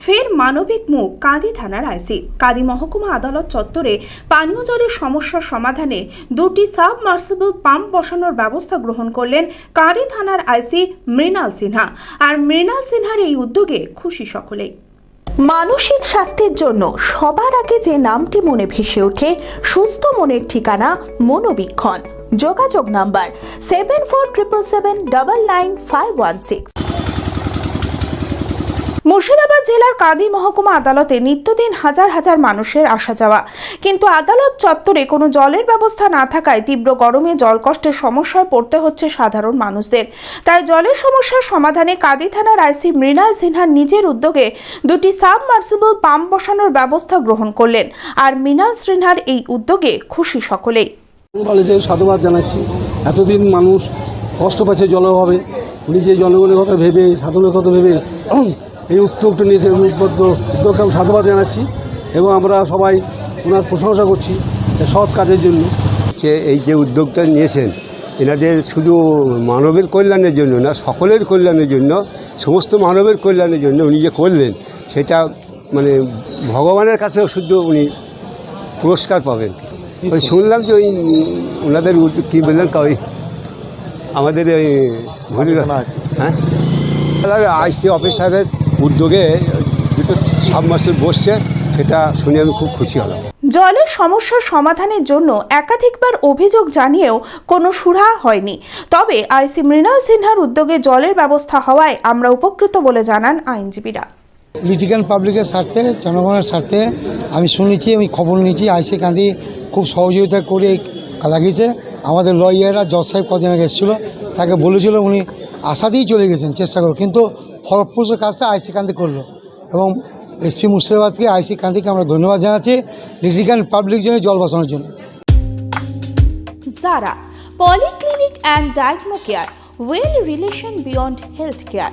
ফের মানবিক মুখ কাঁদি থানার আইসি। কাঁদি মহকুমা আদালত চত্বরে পানীয় জলের সমস্যার সমাধানে দুটি সাবমার্সিবল পাম্প বসানোর ব্যবস্থা গ্রহণ করলেন কাঁদি থানার আইসি মৃণাল সিনহা। আর মৃণাল সিনহার এই উদ্যোগে খুশি সকলেই। মানসিক স্বাস্থ্যের জন্য সবার আগে যে নামটি মনে ভেসে ওঠে, সুস্থ মনের ঠিকানা মনোবীক্ষণ। যোগাযোগ number seven four triple seven double nine five one six Murshidabad জেলার কাদি মহকুমা আদালতে নিত্যদিন হাজার হাজার মানুষের আসা যাওয়া। কিন্তু আদালত চত্বরে কোনো জলের ব্যবস্থা না থাকায় তীব্র গরমে জল কষ্টের সমস্যায় পড়তে হচ্ছে সাধারণ মানুষদের। তাই জলের সমস্যার সমাধানে কাদি থানার আইসি মৃণাল সিনহা নিজের উদ্যোগে দুটি সাবমার্সিবল পাম্প বসানোর ব্যবস্থা গ্রহণ করলেন আর মৃণাল সিনহার এই উদ্যোগে খুশি সকলেই। সাধুবাদ জানাচ্ছি। এতদিন মানুষ কষ্ট পাচ্ছে জলের অভাবে। উনি যে জনগণের কথা ভেবে সাধনের কথা ভেবে এই উদ্যোগটা নিয়েছে উদ্যোগকে আমি সাধুবাদ জানাচ্ছি এবং আমরা সবাই ওনার প্রশংসা করছি সৎ কাজের জন্য। যে এই যে উদ্যোগটা নিয়েছেন এনাদের শুধু মানবের কল্যাণের জন্য না সকলের কল্যাণের জন্য সমস্ত মানবের কল্যাণের জন্য উনি যে করলেন সেটা মানে ভগবানের কাছেও শুধু উনি পুরস্কার পাবেন। ওই শুনলাম যে ওই ওনাদের কী বললেন? ওই আমাদের ওই হ্যাঁ? আইসি অফিসারের উদ্যোগে দুটো সাবমার্সেল বসছে সেটা শুনে আমি খুব খুশি হলাম। জলের সমস্যার সমাধানের জন্য একাধিকবার অভিযোগ জানিয়েও কোনো সুরা হয়নি। তবে আইসি মৃণাল সিনহার উদ্যোগে জলের ব্যবস্থা হওয়ায় আমরা উপকৃত বলে জানান আইনজীবীরা। লিটিগান পাবলিকের স্বার্থে জনগণের স্বার্থে আমি শুনেছি আমি খবর নিয়েছি আইসি কান্দি খুব সহযোগিতা করে লাগিয়েছে আমাদের লয়াররা জজ সাহেব কদিন আগে এসেছিল তাকে বলেছিল উনি আশা দিয়েই চলে গেছেন, চেষ্টা করো কিন্তু ফলপ্রসূ কাজটা আইসি কান্দি করল এবং এসপি মুর্শিদাবাদকে আইসি কান্দিকে আমরা ধন্যবাদ জানাচ্ছি লিটিকান পাবলিক জন্য জল বসানোর জন্য। যারা polyclinic and Diagno care, well relation beyond health care